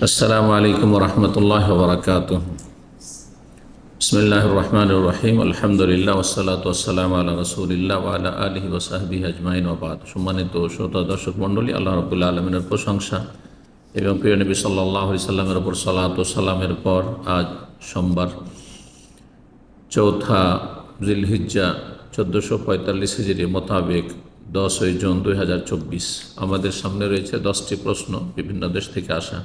السلام عليكم ورحمة الله وبركاته بسم الله الرحمن الرحيم الحمد لله والصلاة والسلام على رسول الله وعلى آله وصحبه أجمعين وبعد সম্মানিত শ্রোতা দর্শক মণ্ডলী আল্লাহ রবুল্লা আলমিনের প্রশংসা এবং প্রিয় নবী সাল্লাহ সাল্লামের ওপর সালাত ও সালামের পর আজ সোমবার চৌথা জিলহিজ্জা চোদ্দোশো পঁয়তাল্লিশ হিজড়ি মোতাবেক দশই জুন দুই হাজার চব্বিশ আমাদের সামনে রয়েছে দশটি প্রশ্ন বিভিন্ন দেশ থেকে আসা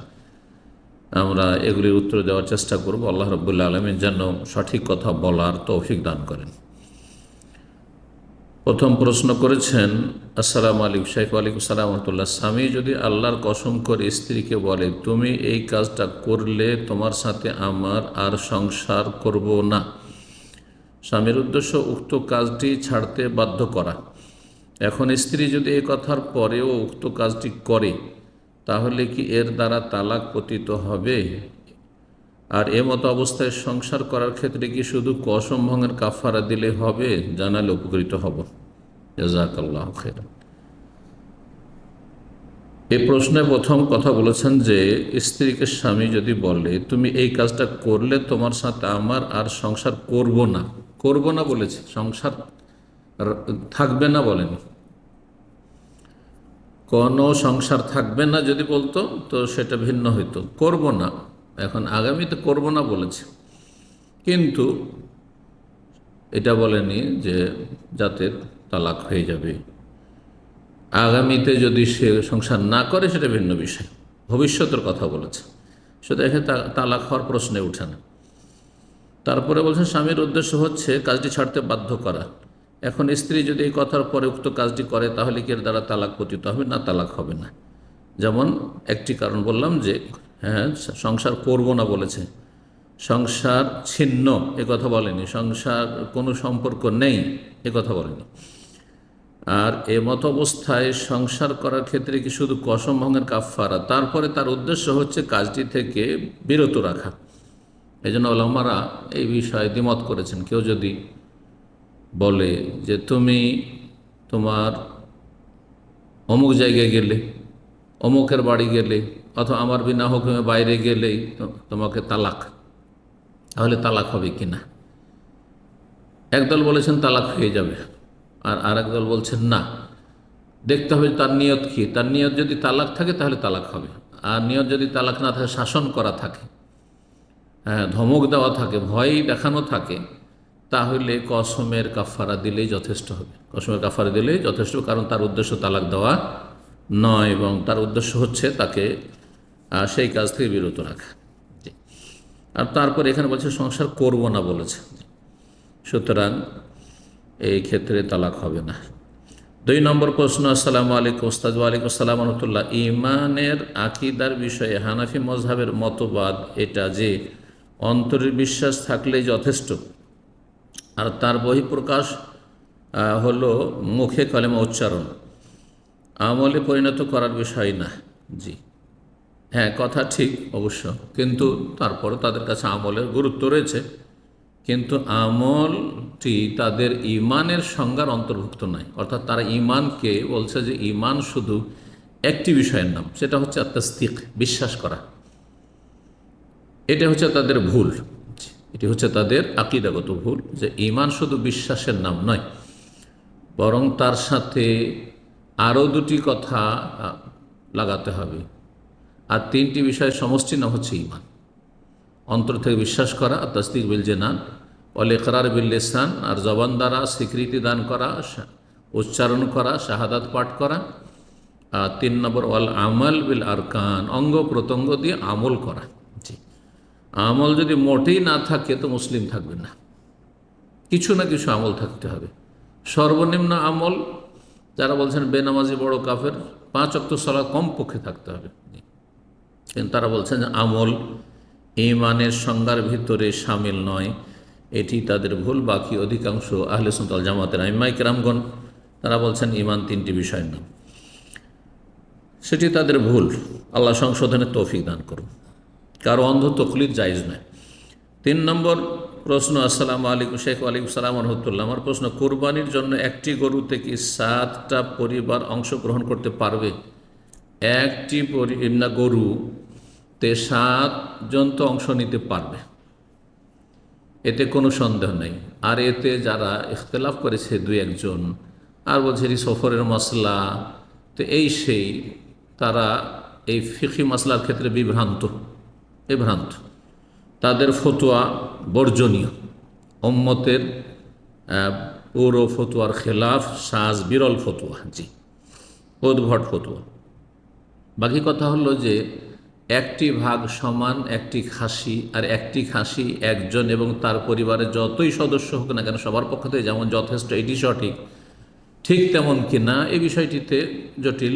আমরা এগুলির উত্তর দেওয়ার চেষ্টা করব। আল্লাহ রব্বুল্লা আলমের যেন সঠিক কথা বলার তৌফিক দান করেন। প্রথম প্রশ্ন করেছেন, আসসালামু আলাইকুম শেখ আলাইকুম সালাম রহমতুল্লাহ। স্বামী যদি আল্লাহর কসম করে স্ত্রীকে বলে, তুমি এই কাজটা করলে তোমার সাথে আমার আর সংসার করব না। স্বামীর উদ্দেশ্য, উক্ত কাজটি ছাড়তে বাধ্য করা। এখন স্ত্রী যদি এই কথার পরেও উক্ত কাজটি করে তাহলে কি এর দ্বারা তালাক পতিত হবে? আর এ মতো অবস্থায় সংসার করার ক্ষেত্রে কি শুধু কসম ভঙ্গের কাফারা দিলে হবে? জানালে উপকৃত হব। জাজাকাল্লাহ খের এই প্রশ্নে প্রথম কথা বলেছেন যে, স্ত্রীকে স্বামী যদি বলে, তুমি এই কাজটা করলে তোমার সাথে আমার আর সংসার করব না। করব না বলেছে। সংসার থাকবে না বলেনি। কোনো সংসার থাকবে না যদি বলতো, তো সেটা ভিন্ন হইতো। করব না। এখন আগামীতে করব না বলেছে। কিন্তু এটা বলেনি যে যাতে তালাক হয়ে যাবে। আগামীতে যদি সে সংসার না করে, সেটা ভিন্ন বিষয়। ভবিষ্যতের কথা বলেছে। সেটা এখানে তালাক হওয়ার প্রশ্নে উঠে না। তারপরে বলছেন স্বামীর উদ্দেশ্য হচ্ছে কাজটি ছাড়তে বাধ্য করা। এখন স্ত্রী যদি এই কথার পরে উক্ত কাজটি করে, তাহলে কি এর দ্বারা তালাক পতিত হবে? না, তালাক হবে না। যেমন একটি কারণ বললাম যে হ্যাঁ সংসার করব না বলেছে। সংসার ছিন্ন, এ কথা বলেনি। সংসার কোনো সম্পর্ক নেই, এ কথা বলেনি। আর এ মত অবস্থায় সংসার করার ক্ষেত্রে কি শুধু কসম ভঙ্গের কাফারা তারপরে তার উদ্দেশ্য হচ্ছে কাজটি থেকে বিরত রাখা। এই জন্য ওলামারা এই বিষয়ে দ্বিমত করেছেন। কেউ যদি বলে যে তুমি তোমার অমুক জায়গায় গেলে, অমুকের বাড়ি গেলে, অথবা আমার বিনা হুকুমে বাইরে গেলেই তোমাকে তালাক। তাহলে তালাক হবে কি না? একদল বলেছেন তালাক হয়ে যাবে, আর আরেক দল বলছেন না। দেখতে হবে তার নিয়ত কি। তার নিয়ত যদি তালাক থাকে তাহলে তালাক হবে। আর নিয়ত যদি তালাক না থাকে, শাসন করা থাকে হ্যাঁ ধমক দেওয়া থাকে, ভয় দেখানো থাকে তাহলে কসমের কাফারা দিলেই যথেষ্ট হবে। কসমের কাফারা দিলেই যথেষ্ট কারণ তার উদ্দেশ্য তালাক দেওয়া নয় এবং তার উদ্দেশ্য হচ্ছে তাকে সেই কাজ থেকে বিরত রাখা। আর তারপর এখানে বলছে, সংসার করব না বলেছে। সুতরাং এই ক্ষেত্রে তালাক হবে না। দুই নম্বর প্রশ্ন, আসসালামু আলাইকুম ওস্তাদ, ওয়ালাইকুম আসসালাম রহমতুল্লাহ। ইমানের আকিদার বিষয়ে হানাফি মজহাবের মতবাদ এটা যে, অন্তরের বিশ্বাস থাকলেই যথেষ্ট। আর তার বহিঃপ্রকাশ হলো মুখে কলেমা উচ্চারণ। আমলে পরিণত করার বিষয় না। জি। হ্যাঁ কথা ঠিক অবশ্য। কিন্তু তারপর তাদের কাছে আমলের গুরুত্ব রয়েছে। কিন্তু আমলটি তাদের ইমানের সংজ্ঞার অন্তর্ভুক্ত নয় অর্থাৎ তারা ইমানকে বলছে যে ইমান শুধু একটি বিষয়ের নাম, সেটা হচ্ছে আত্মাস্তিক, বিশ্বাস করা। এটা হচ্ছে তাদের ভুল। এটি হচ্ছে তাদের আকিদাগত ভুল যে ইমান শুধু বিশ্বাসের নাম নয়, বরং তার সাথে আরও দুটি কথা লাগাতে হবে। আর তিনটি বিষয়ের সমষ্টি না হচ্ছে ইমান অন্তর থেকে বিশ্বাস করা, আর তস্তিক বিল জেনান, অল একরার বিল লেসান, আর জবান দ্বারা স্বীকৃতি দান করা উচ্চারণ করা, শাহাদাত পাঠ করা, আর তিন নম্বর, অল আমল বিল আরকান, অঙ্গ প্রত্যঙ্গ দিয়ে আমল করা। আমল যদি মোটেই না থাকে তো মুসলিম থাকবে না। কিছু না কিছু আমল থাকতে হবে। সর্বনিম্ন আমল, যারা বলছেন বেনামাজি বড় কাফের, পাঁচ অক্ত সলা কম পক্ষে থাকতে হবে। কিন্তু তারা বলছেন যে আমল ইমানের সংজ্ঞার ভিতরে সামিল নয়। এটি তাদের ভুল, বাকি অধিকাংশ আহলে সুন্তাল জামাতের আইমাই কেরামগণ, তারা বলছেন ইমান তিনটি বিষয়ের নাম। সেটি তাদের ভুল। আল্লাহ সংশোধনের তৌফিক দান করুন। কারও অন্ধ তকলিদ জায়জ নয় তিন নম্বর প্রশ্ন, আসসালাম আলাইকুম, শেখ ওয়ালাইকুম সালাম রহমতুল্লাহ। আমার প্রশ্ন, কোরবানির জন্য একটি গরুতে কি সাতটা পরিবার অংশগ্রহণ করতে পারবে? একটি না গরু তে সাতজন তো অংশ নিতে পারবে। এতে কোনো সন্দেহ নেই। আর এতে যারা ইখতলাফ করেছে দুই একজন, আর বলছে সফরের মশলা, তো এই সেই, তারা এই ফিকি মশলার ক্ষেত্রে বিভ্রান্ত। বিভ্রান্ত তাদের ফতোয়া বর্জনীয়। অম্মতের পুরো ফতোয়ার খেলাফ সাজ বিরল ফতোয়া, জি, উদ্ভট ফতোয়া। বাকি কথা হলো যে, একটি ভাগ সমান, একটি খাসি, আর একটি খাসি একজন এবং তার পরিবারের যতই সদস্য হোক না কেন, সবার পক্ষ থেকে যেমন যথেষ্ট, এটি সঠিক, ঠিক তেমন কি না এই বিষয়টিতে জটিল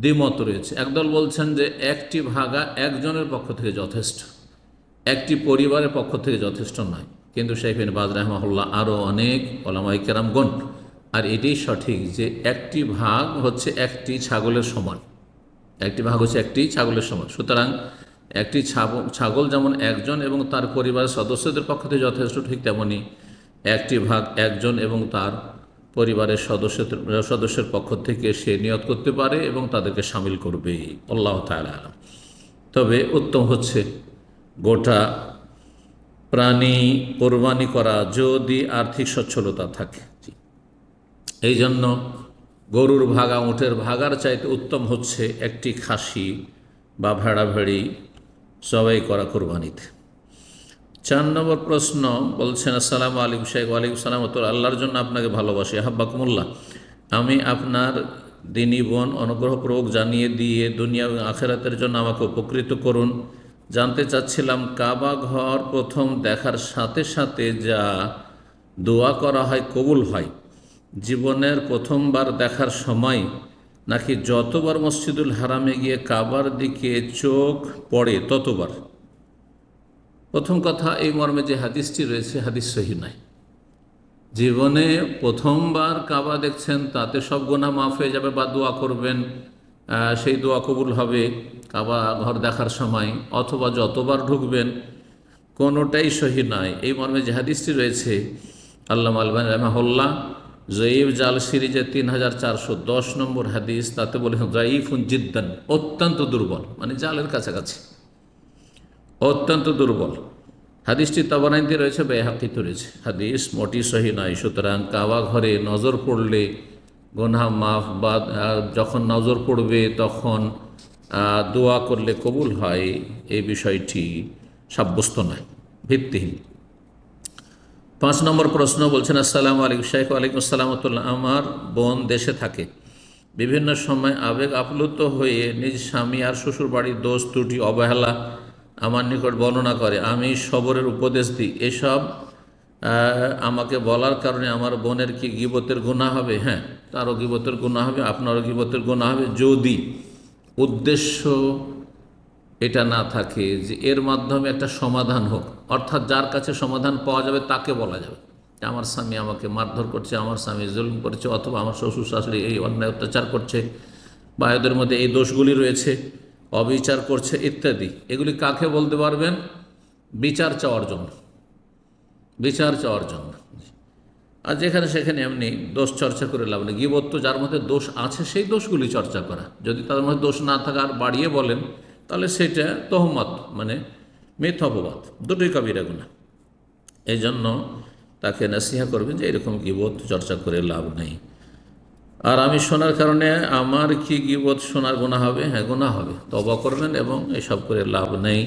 দ্বিমত রয়েছে। একদল বলছেন যে একটি ভাগা একজনের পক্ষ থেকে যথেষ্ট, একটি পরিবারের পক্ষ থেকে যথেষ্ট নয়। কিন্তু শেখবিন বাজ রহমাহুল্লাহ আরও অনেক ওলামাই কেরামগণ আর এটাই সঠিক যে একটি ভাগ হচ্ছে একটি ছাগলের সমান। একটি ভাগ হচ্ছে একটি ছাগলের সমান। সুতরাং একটি ছাগল ছাগল যেমন একজন এবং তার পরিবারের সদস্যদের পক্ষ থেকে যথেষ্ট, ঠিক তেমনি একটি ভাগ একজন এবং তার পরিবারের সদস্য, সদস্যের পক্ষ থেকে সে নিয়ত করতে পারে এবং তাদেরকে সামিল করবে। আল্লাহ তাআলা আলম। তবে উত্তম হচ্ছে গোটা প্রাণী কোরবানি করা যদি আর্থিক সচ্ছলতা থাকে। এই জন্য গরুর ভাগা, উঁটের ভাগার চাইতে উত্তম হচ্ছে একটি খাসি বা ভেড়া ভেড়ি সবাই করা কোরবানিতে। চার নম্বর প্রশ্ন বলছেন, আসসালাম আলাইকুম শেখ ওয়ালাইকুম সালাম। তোর আল্লাহর জন্য আপনাকে ভালোবাসি। হাব্বাকুমুল্লাহ আমি আপনার দিনী বোন, অনুগ্রহপূর্বক জানিয়ে দিয়ে দুনিয়া এবং আখেরাতের জন্য আমাকে উপকৃত করুন। জানতে চাচ্ছিলাম, কাবা ঘর প্রথম দেখার সাথে সাথে যা দোয়া করা হয়, কবুল হয়? জীবনের প্রথমবার দেখার সময় নাকি যতবার মসজিদুল হারামে গিয়ে কাবার দিকে চোখ পড়ে ততবার? প্রথম কথা এই মর্মে যে হাদিসটি রয়েছে, হাদিস সহি নাই জীবনে প্রথমবার কাবা দেখছেন, তাতে সব গোনা মাফ হয়ে যাবে বা দোয়া করবেন সেই দোয়া কবুল হবে কাবা ঘর দেখার সময়, অথবা যতবার ঢুকবেন, কোনোটাই সহি নয়। এই মর্মে যে হাদিসটি রয়েছে আল্লাহ আলবান রহমাহুল্লাহ, জয়ীব জাল সিরিজের তিন হাজার চারশো দশ নম্বর হাদিস, তাতে বলেছেন জয়ীফুন জিদ্দান অত্যন্ত দুর্বল মানে জালের কাছাকাছি। অত্যন্ত দুর্বল। হাদিসটি তবানাইতে রয়েছে, বেহাকিত রয়েছে। হাদিস মোটি সহি নয়। সুতরাং কাবা ঘরে নজর পড়লে গোনা মাফ বা যখন নজর পড়বে তখন দোয়া করলে কবুল হয়। এই বিষয়টি সাব্যস্ত নয়, ভিত্তিহীন। পাঁচ নম্বর প্রশ্ন বলছেন, আসসালাম আলাইকুম শেখ ওয়ালাইকুম আসসালামতুল্লাহ আমার বোন দেশে থাকে। বিভিন্ন সময় আবেগ আপ্লুত হয়ে নিজ স্বামী আর শ্বশুর বাড়ির দোষ ত্রুটি, অবহেলা আমার নিকট বর্ণনা করে, আমি সবরের উপদেশ দিই। এসব আমাকে বলার কারণে আমার বোনের কি গিবতের গুণা হবে? হ্যাঁ তারও গিবতের গুণা হবে, আপনারও গিবতের গুণা হবে। যদি উদ্দেশ্য এটা না থাকে যে এর মাধ্যমে একটা সমাধান হোক, অর্থাৎ যার কাছে সমাধান পাওয়া যাবে তাকে বলা যাবে আমার স্বামী আমাকে মারধর করছে, আমার স্বামী জুলুম করছে, অথবা আমার শ্বশুর শাশুড়ি এই অন্যায় অত্যাচার করছে বা এদের মধ্যে এই দোষগুলি রয়েছে। অবিচার করছে ইত্যাদি। এগুলি কাকে বলতে পারবেন? বিচার চাওয়ার জন্য। বিচার চাওয়ার জন্য। আর যেখানে সেখানে এমনি দোষ চর্চা করে লাভ নেই। গিবত তো যার মধ্যে দোষ আছে, সেই দোষগুলি চর্চা করা। যদি তার মধ্যে দোষ না থাকা আর বাড়িয়ে বলেন, তাহলে সেটা তহমত মানে মিথ অপবাদ দুটোই কবিরা গুণা এই জন্য তাকে নাসিহা করবেন যে এরকম গিবত চর্চা করে লাভ নেই। আর আমি শোনার কারণে আমার কি গিবত শোনার গোনা হবে? হ্যাঁ গোনা হবে। তবা করবেন এবং এসব করে লাভ নেই।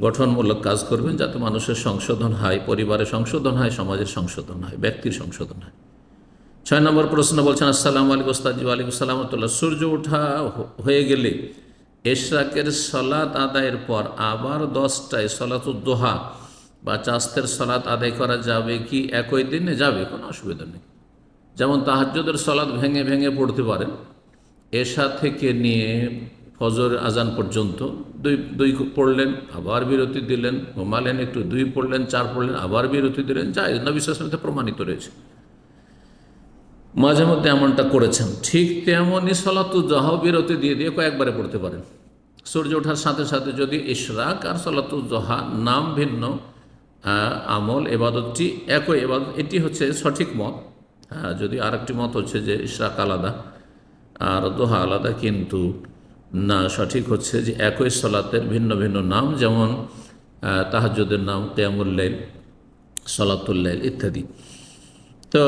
গঠনমূলক কাজ করবেন যাতে মানুষের সংশোধন হয়, পরিবারের সংশোধন হয়, সমাজের সংশোধন হয়, ব্যক্তির সংশোধন হয়। ছয় নম্বর প্রশ্ন বলছেন, আসসালামু আলাইকুম ওস্তাদি ওয়ালাইকুম সালামতুল্লাহ সূর্য ওঠা হয়ে গেলে এশরাকের সলাত আদায়ের পর আবার দশটায় সলাতুদ্দোহা বা চাস্তের সলাত আদায় করা যাবে কি? একই দিনে যাবে? কোনো অসুবিধা নেই। যেমন তাহাজ্জুদের সলাদ ভেঙে ভেঙে পড়তে পারেন এশা থেকে নিয়ে ফজর আজান পর্যন্ত দুই দুই পড়লেন, আবার বিরতি দিলেন, ঘুমালেন, একটু দুই পড়লেন, চার পড়লেন, আবার বিরতি দিলেন, যাই নবিশ্বাসতে প্রমাণিত রয়েছে। মাঝে মধ্যে এমনটা করেছেন, ঠিক তেমনই সলাতু জহ বিরতি দিয়ে দিয়ে কয়েকবারে পড়তে পারেন। সূর্য ওঠার সাথে সাথে যদি ইশরাক আর সলাতু জহা নাম ভিন্ন আমল, এবাদতটি একই, এবাদত, এটি হচ্ছে সঠিক মত। হ্যাঁ যদি আরেকটি মত হচ্ছে যে ইশরাক আলাদা আর দোহা আলাদা কিন্তু না সঠিক হচ্ছে যে একই সলাতের ভিন্ন ভিন্ন নাম যেমন আহ, তাহাজ্জুদের নাম কেয়ামুল্লাইল সলাতুল্লাইল ইত্যাদি। তো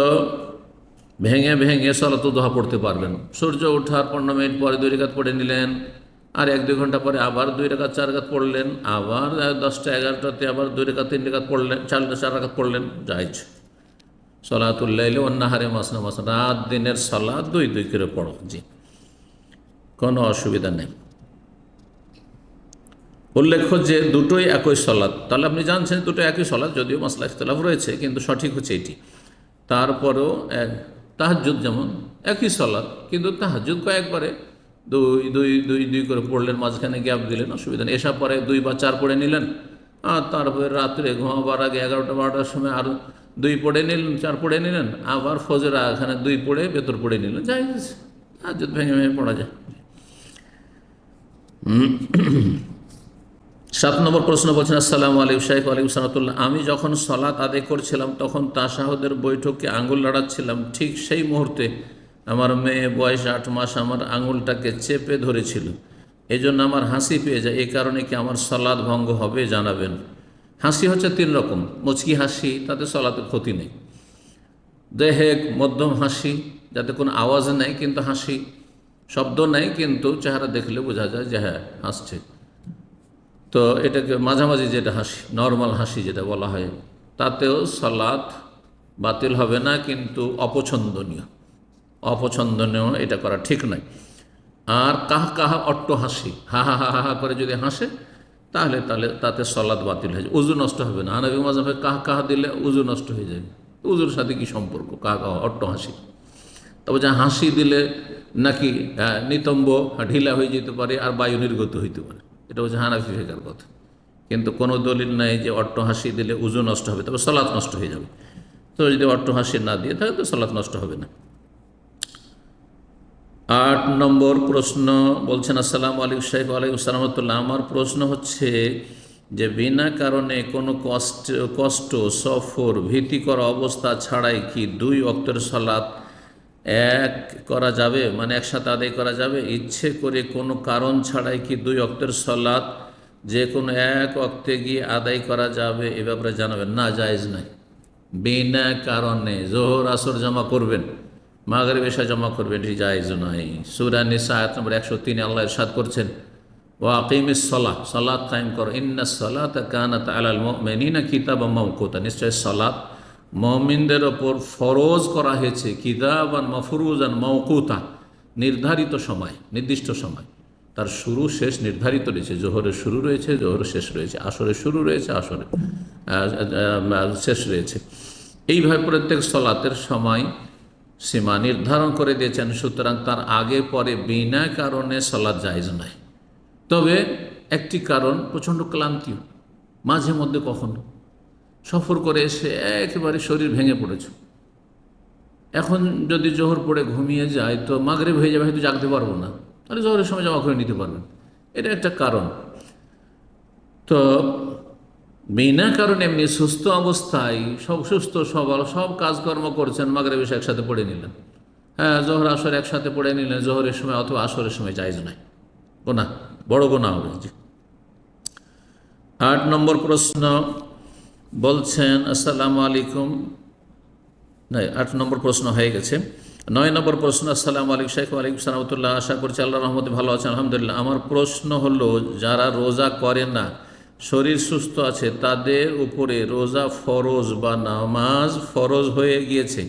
ভেঙে ভেঙে সলাত দোহা পড়তে পারবেন। সূর্য ওঠার পনেরো মিনিট পরে দুই রেখাত পড়ে নিলেন আর এক দুই ঘণ্টা পরে আবার দুই রেখাত চার রেখাত পড়লেন আবার দশটা এগারোটাতে আবার দুই রেখাত তিন রেখাত পড়লেন চার চার রেখাত পড়লেন যাইজ সলাতুল্লাইলে অন্যাহারে মাসনা মাস রাত দিনের সলাৎ দুই দুই করে পড়ো জি। কোনো অসুবিধা নেই। উল্লেখ্য যে দুটোই একই সলাদ তাহলে আপনি জানছেন দুটো একই সলাদ যদিও মাসলা ইখতলাফ রয়েছে, কিন্তু সঠিক হচ্ছে এটি। তারপরেও তাহাজুদ যেমন একই সলাদ কিন্তু তাহাজুদ কয়েকবারে দুই দুই দুই দুই করে পড়লেন, মাঝখানে গ্যাপ দিলেন, অসুবিধা নেই। এসব পরে দুই বা চার পড়ে নিলেন, আর তারপরে রাত্রে ঘুমাবার আগে এগারোটা, বারোটার সময় আর দুই পড়ে নিলেন, চার পড়ে নিলেন, আবার ফজর এখানে দুই পড়ে ভেতর পড়ে নিলেন, যাই তাহাজুদ ভেঙে ভেঙে পড়া যায়। সাত নম্বর প্রশ্ন বলছেন, আসসালামু আলাইকুম শাইখ আলাইকুম সালাতুল্লাহ আমি যখন সলাৎ আদায় করছিলাম, তখন তাসাহদের বৈঠকে আঙুল লাড়াচ্ছিলাম। ঠিক সেই মুহূর্তে আমার মেয়ে বয়স আট মাস আমার আঙুলটাকে চেপে ধরেছিল। এই জন্য আমার হাসি পেয়ে যায়। এই কারণে কি আমার সলাদ ভঙ্গ হবে জানাবেন? হাসি হচ্ছে তিন রকম, মুচকি হাসি, তাতে সলাতে ক্ষতি নেই। দেহে মধ্যম হাসি, যাতে কোনো আওয়াজ নেই কিন্তু হাসি, শব্দ নেই কিন্তু চেহারা দেখলে বোঝা যায় যে হ্যাঁ হাসছে। তো এটাকে মাঝামাঝি যেটা হাসি, নর্মাল হাসি যেটা বলা হয়, তাতেও সালাত বাতিল হবে না কিন্তু অপছন্দনীয়। অপছন্দনীয় এটা করা ঠিক নয়। আর কাহা কাহা অট্ট হাসি হা হা হা হা করে যদি হাসে তাহলে তাহলে তাতে সলাদ বাতিল হয়ে যায়। উজু নষ্ট হবে না। আনবী মাঝাবে কাহা কাহা দিলে উজু নষ্ট হয়ে যাবে উজুর সাথে কি সম্পর্ক? কাহা কাহা অট্ট হাসি। তবে যা হাসি দিলে নাকি আহ, নিতম্ব ঢিলা হয়ে যেতে পারে আর বায়ু নির্গত হইতে পারে। এটা হচ্ছে হানাফি ফেকার কথা। কিন্তু কোনো দলিল নাই যে অট্ট হাসি দিলে উজু নষ্ট হবে তবে সলাৎ নষ্ট হয়ে যাবে। তো যদি অট্ট হাসি না দিয়ে থাকে তো সলাৎ নষ্ট হবে না। আট নম্বর প্রশ্ন বলছেন, আসসালাম আলাইকুম সাহেব আলাইকুম সালামতুল্লাহ আমার প্রশ্ন হচ্ছে যে, বিনা কারণে কোনো কষ্ট কষ্ট, সফর, ভীতিকর অবস্থা ছাড়াই কি দুই অক্টের সলাৎ এক করা যাবে? মানে একসাথে আদায় করা যাবে? ইচ্ছে করে কোনো কারণ ছাড়াই কি দুই অক্টের সলাৎ যে কোনো এক অক্তে গিয়ে আদায় করা যাবে? এ ব্যাপারে জানাবেন। না, জায়েজ নাই। বিনা কারণে জোহর আসর জমা করবেন। মাগরে বেশা জমা করবেন এটি জায়েজ নাই সুরা নিসা আয়াত নম্বর একশো তিনে আল্লাহ ইরশাদ করছেন ও আকিমিস সলাহ সলাৎ কায়েম করো। ইন্না সলাত কানাত আলাল মুমিনিনা কিতাব মাউকুতা নিশ্চয় সলাৎ মমিনদের ওপর ফরজ করা হয়েছে কিতাব আন মফরুজ মফরুজান মৌকুতা নির্ধারিত সময়, নির্দিষ্ট সময়। তার শুরু, শেষ নির্ধারিত রয়েছে। জোহরের শুরু রয়েছে, জোহরের শেষ রয়েছে, আসরের শুরু রয়েছে, আসরের শেষ রয়েছে। এইভাবে প্রত্যেক সলাতের সময় সীমা নির্ধারণ করে দিয়েছেন, সুতরাং তার আগে পরে বিনা কারণে সলাদ জায়জ নয় তবে একটি কারণ প্রচণ্ড ক্লান্তি মাঝে মধ্যে কখনো। সফর করে এসে একেবারে শরীর ভেঙে পড়েছে। এখন যদি জোহর পড়ে ঘুমিয়ে যায়, তো মাগরে হয়ে যাবে, হয়তো জাগতে পারব না। তাহলে জোহরের সময় জমা করে নিতে পারবেন। এটা একটা কারণ। তো বিনা কারণে এমনি সুস্থ অবস্থায়, সব সুস্থ সবল সব কাজকর্ম করছেন মাগরে এসে একসাথে পড়ে নিলেন। হ্যাঁ জোহর, আসর একসাথে পড়ে নিলেন, জোহরের সময় অথবা আসরের সময় জায়জ নয় গোনা, বড় গোনা হবে জি। আট নম্বর প্রশ্ন, বলছেন, আসসালামু আলাইকুম। নাই, আট নম্বর প্রশ্ন হয়ে গেছে। নয় নম্বর প্রশ্ন, আসসালামু আলাইকুম শেখ আলাইকুম সালামতুল্লাহ আশা করছি আল্লাহ রহমতে ভালো আছেন, আলহামদুলিল্লাহ। আমার প্রশ্ন হলো, যারা রোজা করে না শরীর সুস্থ আছে, তাদের উপরে রোজা ফরজ বা নামাজ ফরজ হয়ে গিয়েছে।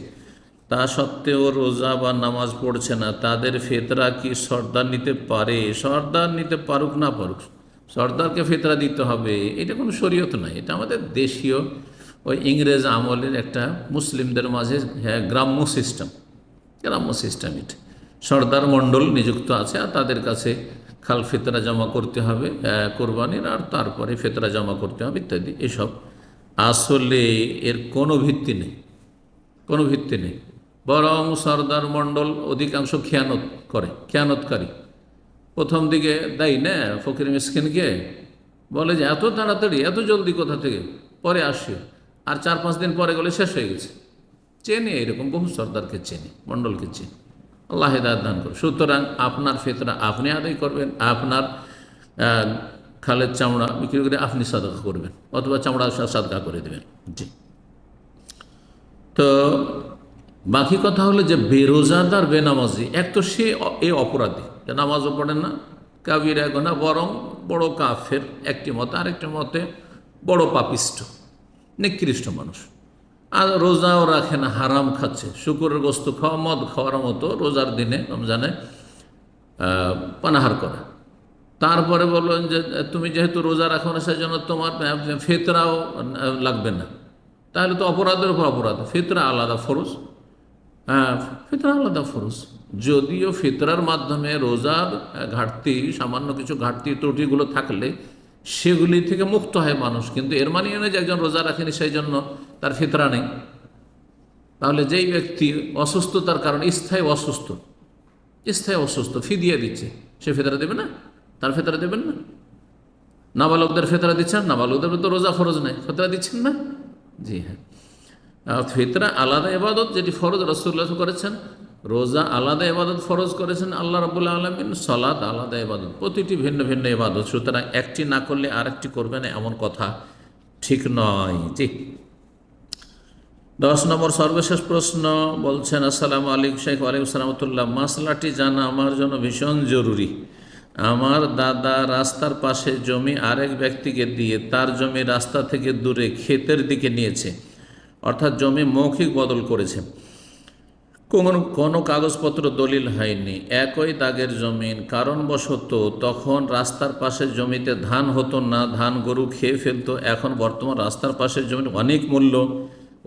তা সত্ত্বেও রোজা বা নামাজ পড়ছে না। তাদের ফেতরা কি সর্দার নিতে পারে? সর্দার নিতে পারুক না পারুক, সর্দারকে ফেতরা দিতে হবে, এটা কোনো শরীয়ত নয়। এটা আমাদের দেশীয় ওই ইংরেজ আমলের একটা মুসলিমদের মাঝে হ্যাঁ গ্রাম্য সিস্টেম। গ্রাম্য সিস্টেম এটা। সর্দার মণ্ডল নিযুক্ত আছে আর তাদের কাছে খাল ফেতরা জমা করতে হবে কোরবানির, আর তারপরে ফেতরা জমা করতে হবে ইত্যাদি, এসব। আসলে এর কোনো ভিত্তি নেই, কোনো ভিত্তি নেই। বরং সর্দার মণ্ডল অধিকাংশ খেয়ানত করে, খেয়ানতকারী। প্রথম দিকে দেয় না ফকির মিসকিনকে, বলে যে, এত তাড়াতাড়ি, এত জলদি কোথা থেকে? পরে আসি, আর চার পাঁচ দিন পরে গেলে শেষ হয়ে গেছে। চেনে, এরকম বহু সর্দারকে চেনে, মণ্ডলকে চেনে। আল্লাহ হেদায়ত দান করুন। সুতরাং আপনার ফেতরা আপনি আদায় করবেন, আপনার খালের চামড়া বিক্রি করে আপনি সাদকা করবেন, অথবা চামড়া সাদকা করে দেবেন। জি। তো বাকি কথা হলো যে বেরোজাদার, বেনামাজি, এক তো সে এ অপরাধী। যে নামাজও পড়ে না কাবির না বরং বড় কাফের, একটি মতে, আরেকটি মতে বড় পাপিষ্ট, নিকৃষ্ট মানুষ। আর রোজাও রাখে না, হারাম খাচ্ছে। শুকুরের গোস্ত খাওয়া মদ খাওয়ার মতো রোজার দিনে রমজানে পানাহার করা। তারপরে বললেন যে, তুমি যেহেতু রোজা রাখো না সেই জন্য তোমার ফেতরাও লাগবে না। তাহলে তো অপরাধের উপর অপরাধ। ফিতরা আলাদা ফরজ। হ্যাঁ ফিতরা আলাদা ফরজ। যদিও ফিতরার মাধ্যমে রোজার ঘাটতি, সামান্য কিছু ঘাটতি, ত্রুটিগুলো থাকলে সেগুলি থেকে মুক্ত হয় মানুষ। কিন্তু এর মানে নয় যে একজন রোজা রাখেনি, সেই জন্য তার ফিতরা নেই। তাহলে যেই ব্যক্তি অসুস্থতার কারণে, স্থায়ী অসুস্থ স্থায়ী অসুস্থ, ফি দিয়ে দিচ্ছে, সে ফেতরা দেবে না? তার ফেতরা দেবেন না? নাবালকদের ফেতরা দিচ্ছেন? নাবালকদের তো রোজা ফরজ নেই। ফেতরা দিচ্ছেন না? জি হ্যাঁ। ফিতরা আলাদা এবাদত যেটি ফরজ রসুল্লাহ করেছেন রোজা আলাদা এবাদত ফরজ করেছেন আল্লাহ রাবুল্লাহ আলমিন সলাদ আলাদা এবাদত প্রতিটি ভিন্ন ভিন্ন এবাদত সুতরাং একটি না করলে আরেকটি করবে না এমন কথা ঠিক নয়। জি। দশ নম্বর সর্বশেষ প্রশ্ন বলছেন, আসসালাম আলিক শেখ ওয়ালাইকুম সালামতুল্লাহ মাসলাটি জানা আমার জন্য ভীষণ জরুরি। আমার দাদা রাস্তার পাশে জমি আরেক ব্যক্তিকে দিয়ে তার জমি রাস্তা থেকে দূরে ক্ষেতের দিকে নিয়েছে। অর্থাৎ জমি মৌখিক বদল করেছে। কোনো কোনো কাগজপত্র দলিল হয়নি, একই দাগের জমিন। কারণবশত তখন রাস্তার পাশের জমিতে ধান হতো না, ধান গরু খেয়ে ফেলতো। এখন বর্তমান রাস্তার পাশের জমির অনেক মূল্য।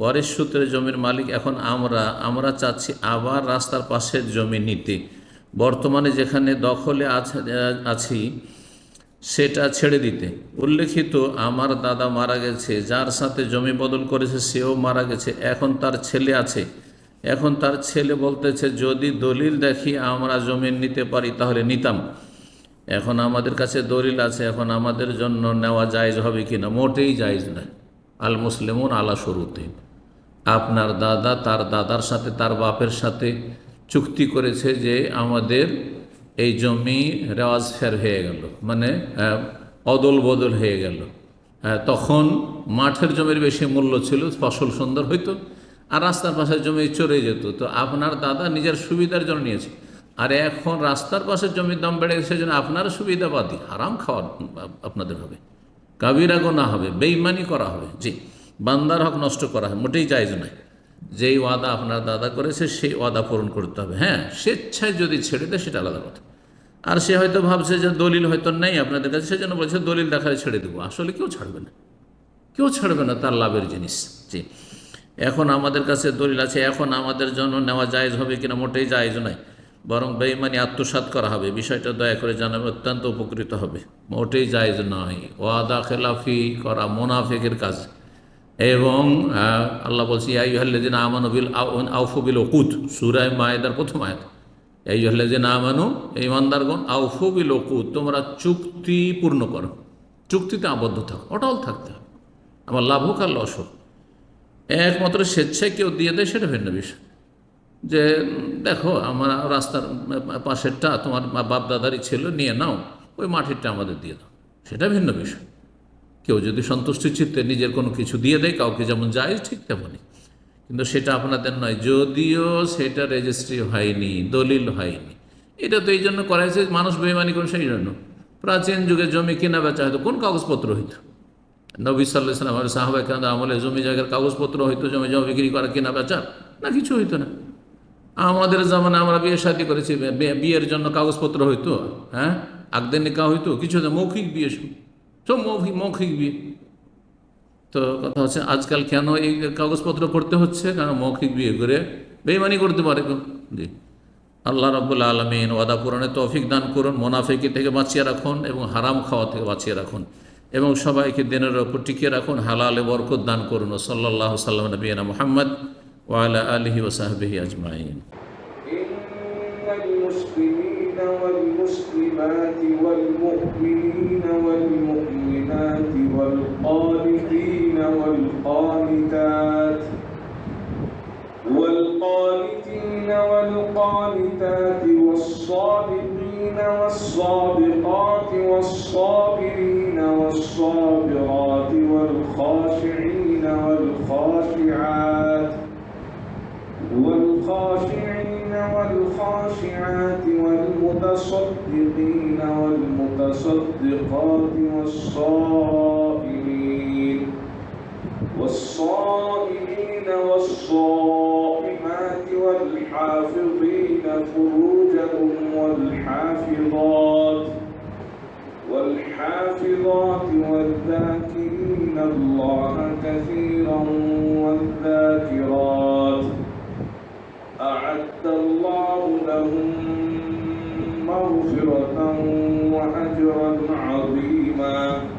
ওয়ারিশ সূত্রে জমির মালিক, এখন আমরা আমরা চাচ্ছি আবার রাস্তার পাশের জমি নিতে। বর্তমানে যেখানে দখলে আছি, সেটা ছেড়ে দিতে। উল্লেখিত, আমার দাদা মারা গেছে, যার সাথে জমি বদল করেছে, সেও মারা গেছে। এখন তার ছেলে আছে। এখন তার ছেলে বলতেছে, যদি দলিল দেখি আমরা জমি নিতে পারি, তাহলে নিতাম। এখন আমাদের কাছে দলিল আছে, এখন আমাদের জন্য নেওয়া জায়জ হবে কি না মোটেই জায়জ নয়। আল মুসলিমুন আলা শুরুতে আপনার দাদা তার দাদার সাথে, তার বাপের সাথে চুক্তি করেছে যে আমাদের এই জমি রেওয়াজ ফের হয়ে গেল। মানে অদল বদল হয়ে গেল। তখন মাঠের জমির বেশি মূল্য ছিল, ফসল সুন্দর হইতো। আর রাস্তার পাশের জমি চড়ে যেত। তো আপনার দাদা নিজের সুবিধার জন্য নিয়েছে। আর এখন রাস্তার পাশের জমির দাম বেড়ে গেছে, সেজন্য আপনার সুবিধাবাদী। আরাম খাওয়া আপনাদের হবে। কাবিরা গোনা হবে, বেইমানি করা হবে। জি, বান্দার হক নষ্ট করা হয়, মোটেই জায়জ নয়। যেই ওয়াদা আপনার দাদা করেছে, সেই ওয়াদা পূরণ করতে হবে। হ্যাঁ স্বেচ্ছায় যদি ছেড়ে দেয়, সেটা আলাদা কথা। আর সে হয়তো ভাবছে যে দলিল হয়তো নেই আপনাদের কাছে, সেজন্য বলছে দলিল দেখালে ছেড়ে দেবো। আসলে কেউ ছাড়বে না। কেউ ছাড়বে না তার লাভের জিনিস। জি এখন আমাদের কাছে দলিল আছে, এখন আমাদের জন্য নেওয়া জায়েজ হবে কিনা মোটেই জায়েজ নয়। বরং বেইমানি আত্মসাৎ করা হবে। বিষয়টা দয়া করে জানাবে অত্যন্ত উপকৃত হবে। মোটেই জায়েজ নয়। ওয়াদা, খেলাফি করা মোনাফেকের কাজ। এবং আল্লাহ বলছি আইহাল্লেদিন আমানু বিল আউ- আউফু বিল ওকুত সুরায় মায়েদার প্রথম আয়াত। আইহাল্লেদিন আমানু এই ইমানদারগণ আউফু বিল ওকুত তোমরা চুক্তি পূর্ণ করো। চুক্তিতে আবদ্ধ থাকো। অটল থাকতে হবে। আমার লাভ হোক আর লস হোক। একমাত্র স্বেচ্ছায় কেউ দিয়ে দেয়, সেটা ভিন্ন বিষয়। যে, দেখো, আমার রাস্তার পাশেরটা তোমার বাপ দাদারই ছিল, নিয়ে নাও, ওই মাটিরটা আমাদের দিয়ে দাও। সেটা ভিন্ন বিষয়। কেউ যদি সন্তুষ্টি চিত্তে নিজের কোনো কিছু দিয়ে দেয়, কাউকে যেমন যায়, ঠিক তেমনই। কিন্তু সেটা আপনাদের নয়, যদিও সেটা রেজিস্ট্রি হয়নি, দলিল হয়নি। এটা তো এই জন্য করা হয়েছে, মানুষ বেমানি করে, সেই জন্য। প্রাচীন যুগে জমি কেনা বেচা হয়তো কোন কাগজপত্র হইতো? নবী সাল্লাহ সাল্লাম কান্দা আমলে জমি জায়গার কাগজপত্র হইতো, জমি জমা বিক্রি করা কেনা বেচা না, কিছু হইতো না। আমাদের জামানে আমরা বিয়ে শাদি করেছি বিয়ের জন্য কাগজপত্র হইতো হ্যাঁ? আগদের নিকা হইতো, কিছু না মৌখিক বিয়ে সব। মৌখিক মৌখিক বিয়ে। তো কথা হচ্ছে, আজকাল কেন এই কাগজপত্র করতে হচ্ছে? কারণ মৌখিক বিয়ে করে বেইমানি করতে পারে জি। আল্লাহ রাবুল আলমিন ওয়াদা পূরণে তৌফিক দান করুন, মোনাফেকি থেকে বাঁচিয়ে রাখুন এবং হারাম খাওয়া থেকে বাঁচিয়ে রাখুন। এবং সবাইকে দিনের ওপর টিকিয়ে রাখুন হালালে বরকত দান করুন ও সাল্লাহ সাল্লাম নবীনা মোহাম্মদ ওয়ালা আলহি ওসাহবিহি আজমাইন إن المسلمين والمسلمات والمؤمنين والمؤمنات والقانتين والقانتات والقانتين والقانتات والصادقات والصابرين والصابرات والخاشعين والخاشعات والخاشعين والخاشعات والمتصدقين والمتصدقات والصائمين والصائمين والصائمين والحافظات والحافظين فروجهم والحافظات والحافظات والذاكرين الله كثيرا والذاكرات. أعد الله لهم مغفرة وأجرا عظيما.